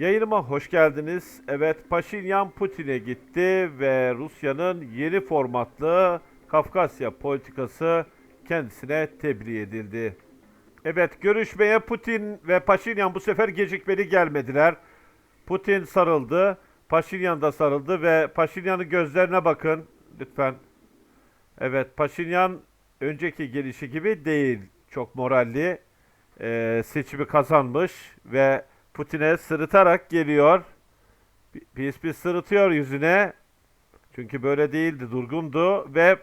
Yayınıma hoş geldiniz. Evet, Paşinyan Putin'e gitti ve Rusya'nın yeni formatlı Kafkasya politikası kendisine tebliğ edildi. Evet, görüşmeye Putin ve Paşinyan bu sefer gecikmeli gelmediler. Putin sarıldı, Paşinyan da sarıldı ve Paşinyan'ın gözlerine bakın lütfen. Evet, Paşinyan önceki gelişi gibi değil. Çok moralli. Ee, seçimi kazanmış ve Putin'e sırıtarak geliyor. Pis sırıtıyor yüzüne. Çünkü böyle değildi, durgundu ve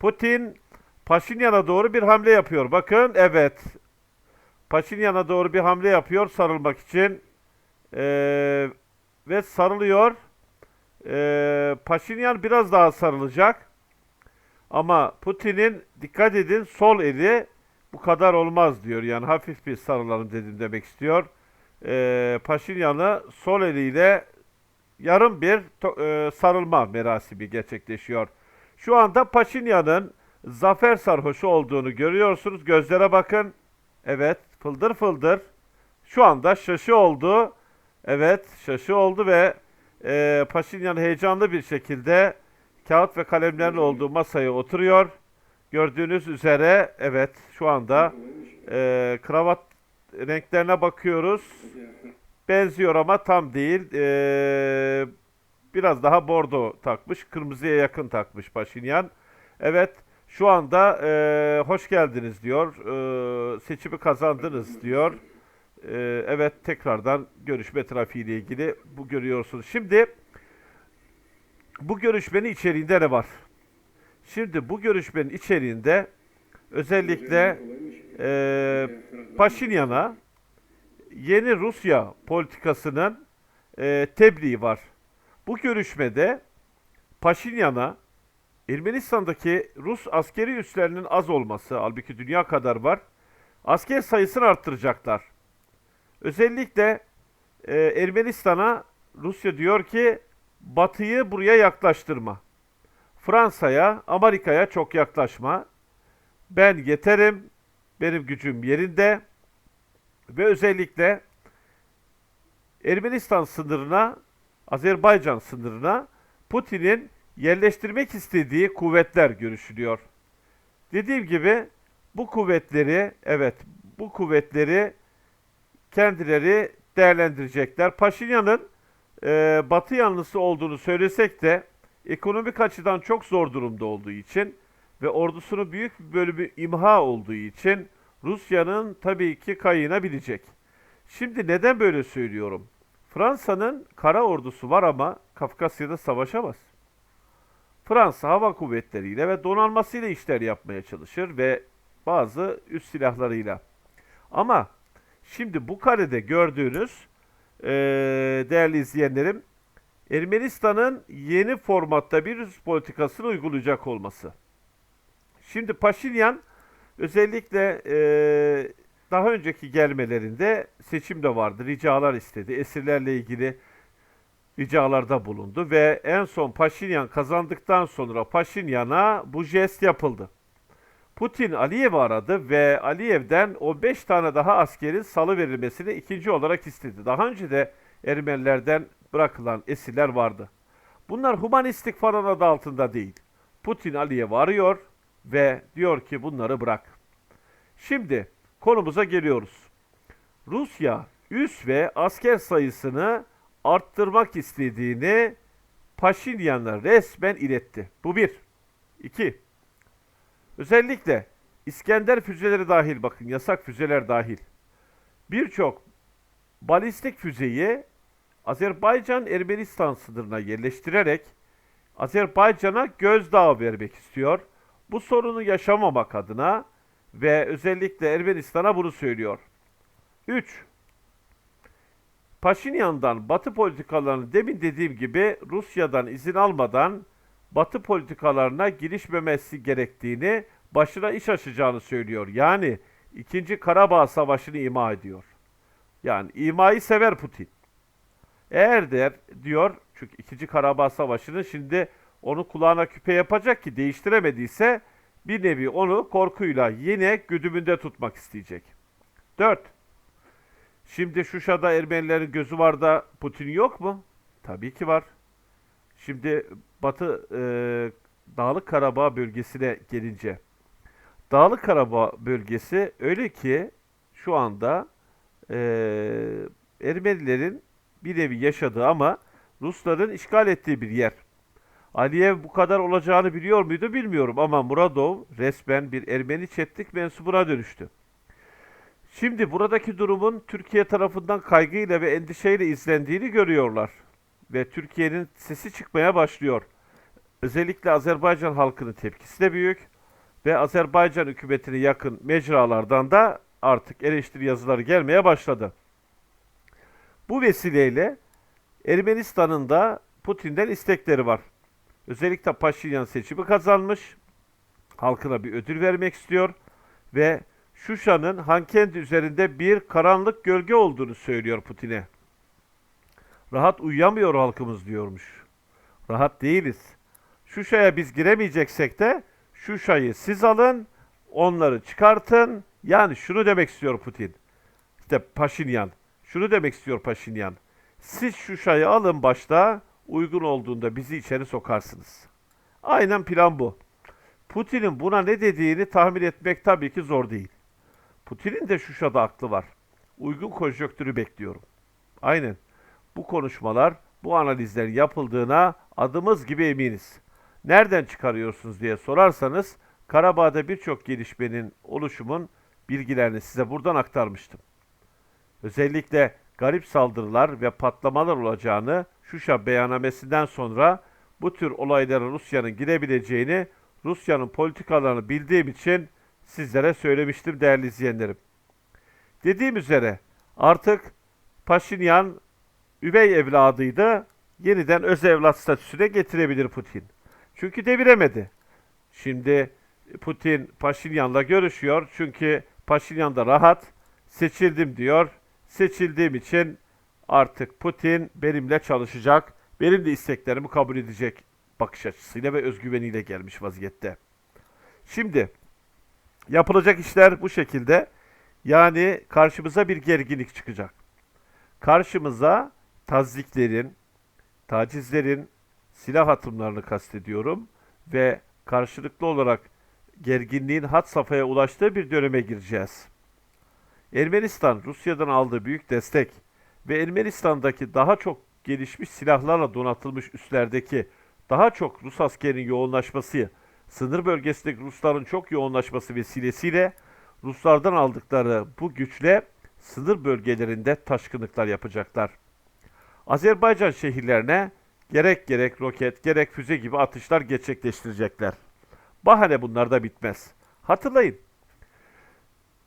Putin Paşinyan'a doğru bir hamle yapıyor. Bakın, evet. Paşinyan'a doğru bir hamle yapıyor sarılmak için. Ee, ve sarılıyor. Ee, Paşinyan biraz daha sarılacak. Ama Putin'in dikkat edin sol eli bu kadar olmaz diyor. Yani hafif bir sarılalım dedim demek istiyor. Ee, Paşinyan'ı sol eliyle yarım bir e, sarılma merasimi gerçekleşiyor. Şu anda Paşinyan'ın zafer sarhoşu olduğunu görüyorsunuz. Gözlere bakın. Evet, fıldır fıldır. Şu anda şaşı oldu. Evet, şaşı oldu ve e, Paşinyan heyecanlı bir şekilde kağıt ve kalemlerin olduğu masaya oturuyor. Gördüğünüz üzere evet şu anda e, kravat renklerine bakıyoruz. Benziyor ama tam değil. E, biraz daha bordo takmış. Kırmızıya yakın takmış Paşinyan. Evet şu anda e, hoş geldiniz diyor. E, seçimi kazandınız diyor. E, evet tekrardan görüşme trafiğiyle ilgili bu görüyorsunuz. Şimdi bu görüşmenin içeriğinde ne var? Şimdi bu görüşmenin içeriğinde özellikle e, Paşinyan'a yeni Rusya politikasının e, tebliği var. Bu görüşmede Paşinyan'a Ermenistan'daki Rus askeri üslerinin az olması, halbuki dünya kadar var, asker sayısını arttıracaklar. Özellikle e, Ermenistan'a Rusya diyor ki Batı'yı buraya yaklaştırma. Fransa'ya, Amerika'ya çok yaklaşma. Ben yeterim, benim gücüm yerinde ve özellikle Ermenistan sınırına, Azerbaycan sınırına Putin'in yerleştirmek istediği kuvvetler görüşülüyor. Dediğim gibi bu kuvvetleri, evet bu kuvvetleri kendileri değerlendirecekler. Paşinyan'ın e, Batı yanlısı olduğunu söylesek de ekonomik açıdan çok zor durumda olduğu için ve ordusunun büyük bir bölümü imha olduğu için Rusya'nın tabii ki kayığına bilecek. Şimdi neden böyle söylüyorum? Fransa'nın kara ordusu var ama Kafkasya'da savaşamaz. Fransa hava kuvvetleriyle ve donanmasıyla işler yapmaya çalışır ve bazı üst silahlarıyla. Ama şimdi bu karede gördüğünüz eee, değerli izleyenlerim Ermenistan'ın yeni formatta bir politikasını uygulayacak olması. Şimdi Paşinyan özellikle eee, daha önceki gelmelerinde seçim de vardı. Ricalar istedi. Esirlerle ilgili ricalarda bulundu ve en son Paşinyan kazandıktan sonra Paşinyan'a bu jest yapıldı. Putin Aliyev'i aradı ve Aliyev'den o 5 tane daha askerin salı verilmesini ikinci olarak istedi. Daha önce de Ermenilerden bırakılan esirler vardı. Bunlar humanistik falan adı altında değil. Putin Aliyev'i arıyor ve diyor ki bunları bırak. Şimdi konumuza geliyoruz. Rusya üs ve asker sayısını arttırmak istediğini Paşinyan'a resmen iletti. Bu bir. İki. Özellikle İskender füzeleri dahil bakın yasak füzeler dahil. Birçok balistik füzeyi Azerbaycan Ermenistan sınırına yerleştirerek Azerbaycan'a gözdağı vermek istiyor. Bu sorunu yaşamamak adına ve özellikle Ermenistan'a bunu söylüyor. 3. Paşinyan'dan Batı politikalarını demin dediğim gibi Rusya'dan izin almadan Batı politikalarına girişmemesi gerektiğini, başına iş açacağını söylüyor. Yani 2. Karabağ Savaşı'nı ima ediyor. Yani imayı sever Putin. Eğer der diyor çünkü 2. Karabağ Savaşı'nı şimdi onu kulağına küpe yapacak ki değiştiremediyse bir nevi onu korkuyla yine güdümünde tutmak isteyecek. 4. Şimdi Şuşa'da Ermenilerin gözü var da Putin yok mu? Tabii ki var. Şimdi Batı e, Dağlık Karabağ bölgesine gelince Dağlık Karabağ bölgesi öyle ki şu anda e, Ermenilerin bir nevi yaşadığı ama Rusların işgal ettiği bir yer. Aliyev bu kadar olacağını biliyor muydu bilmiyorum ama Muradov resmen bir Ermeni çetlik mensubuna dönüştü. Şimdi buradaki durumun Türkiye tarafından kaygıyla ve endişeyle izlendiğini görüyorlar. Ve Türkiye'nin sesi çıkmaya başlıyor. Özellikle Azerbaycan halkının tepkisi de büyük ve Azerbaycan hükümetine yakın mecralardan da artık eleştiri yazıları gelmeye başladı. Bu vesileyle Ermenistan'ın da Putin'den istekleri var. Özellikle Paşinyan seçimi kazanmış. Halkına bir ödül vermek istiyor ve Şuşa'nın Hankendi üzerinde bir karanlık gölge olduğunu söylüyor Putin'e. Rahat uyuyamıyor halkımız diyormuş. Rahat değiliz. Şuşa'ya biz giremeyeceksek de Şuşa'yı siz alın, onları çıkartın. Yani şunu demek istiyor Putin. İşte Paşinyan. Şunu demek istiyor Paşinyan. Siz Şuşa'yı alın başta, uygun olduğunda bizi içeri sokarsınız. Aynen plan bu. Putin'in buna ne dediğini tahmin etmek tabii ki zor değil. Putin'in de Şuşa'da aklı var. Uygun konjonktürü bekliyorum. Aynen. Bu konuşmalar, bu analizlerin yapıldığına adımız gibi eminiz. Nereden çıkarıyorsunuz diye sorarsanız, Karabağ'da birçok gelişmenin, oluşumun bilgilerini size buradan aktarmıştım. Özellikle garip saldırılar ve patlamalar olacağını Şuşa beyannamesinden sonra bu tür olaylara Rusya'nın girebileceğini, Rusya'nın politikalarını bildiğim için sizlere söylemiştim değerli izleyenlerim. Dediğim üzere artık Paşinyan üvey evladıydı. Yeniden öz evlat statüsüne getirebilir Putin. Çünkü deviremedi. Şimdi Putin Paşinyan'la görüşüyor. Çünkü Paşinyan da rahat. Seçildim diyor. Seçildiğim için artık Putin benimle çalışacak. Benim de isteklerimi kabul edecek bakış açısıyla ve özgüveniyle gelmiş vaziyette. Şimdi yapılacak işler bu şekilde. Yani karşımıza bir gerginlik çıkacak. Karşımıza taziklerin, tacizlerin, silah atımlarını kastediyorum ve karşılıklı olarak gerginliğin hat safhaya ulaştığı bir döneme gireceğiz. Ermenistan Rusya'dan aldığı büyük destek ve Ermenistan'daki daha çok gelişmiş silahlarla donatılmış üslerdeki daha çok Rus askerinin yoğunlaşması, sınır bölgesindeki Rusların çok yoğunlaşması vesilesiyle Ruslardan aldıkları bu güçle sınır bölgelerinde taşkınlıklar yapacaklar. Azerbaycan şehirlerine gerek gerek roket gerek füze gibi atışlar gerçekleştirecekler. Bahane bunlar da bitmez. Hatırlayın.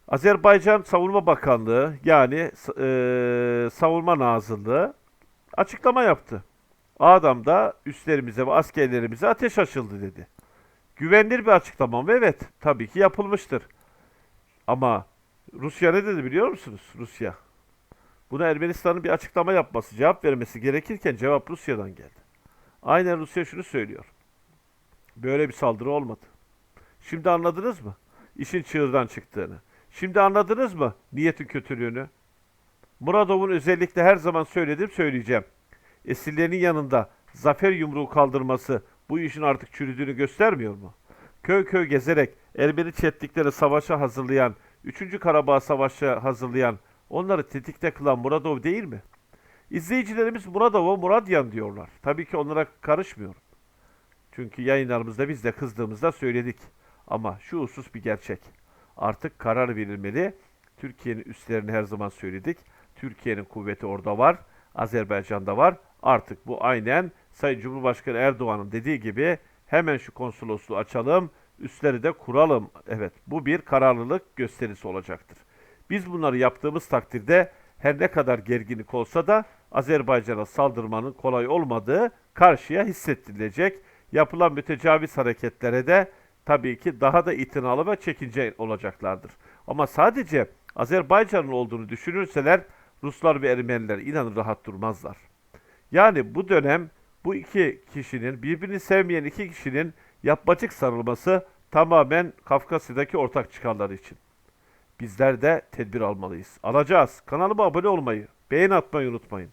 Azerbaycan Savunma Bakanlığı yani e, Savunma Nazırlığı açıklama yaptı. Adam da üslerimize ve askerlerimize ateş açıldı dedi. Güvenilir bir açıklama mı? Evet. Tabii ki yapılmıştır. Ama Rusya ne dedi biliyor musunuz? Rusya. Buna Ermenistan'ın bir açıklama yapması, cevap vermesi gerekirken cevap Rusya'dan geldi. Aynen Rusya şunu söylüyor. Böyle bir saldırı olmadı. Şimdi anladınız mı? İşin çığırdan çıktığını. Şimdi anladınız mı niyetin kötülüğünü? Muradov'un özellikle her zaman söyledim söyleyeceğim. Esirlerin yanında zafer yumruğu kaldırması bu işin artık çürüdüğünü göstermiyor mu? Köy köy gezerek Ermeni çetlikleri savaşa hazırlayan, 3. Karabağ Savaşı hazırlayan, onları tetikte kılan Muradov değil mi? İzleyicilerimiz Muradov'a Muradyan diyorlar. Tabii ki onlara karışmıyorum. Çünkü yayınlarımızda biz de kızdığımızda söyledik. Ama şu husus bir gerçek. Artık karar verilmeli. Türkiye'nin üstlerini her zaman söyledik. Türkiye'nin kuvveti orada var. Azerbaycan'da var. Artık bu aynen Sayın Cumhurbaşkanı Erdoğan'ın dediği gibi hemen şu konsolosluğu açalım, üstleri de kuralım. Evet, bu bir kararlılık gösterisi olacaktır. Biz bunları yaptığımız takdirde her ne kadar gerginlik olsa da Azerbaycan'a saldırmanın kolay olmadığı karşıya hissettirilecek. Yapılan mütecaviz hareketlere de tabii ki daha da itinalı ve çekince olacaklardır. Ama sadece Azerbaycan'ın olduğunu düşünürseler Ruslar ve Ermeniler inanın rahat durmazlar. Yani bu dönem bu iki kişinin birbirini sevmeyen iki kişinin yapmacık sarılması tamamen Kafkasya'daki ortak çıkarları için. bizler de tedbir almalıyız. Alacağız. Kanalıma abone olmayı, beğen atmayı unutmayın.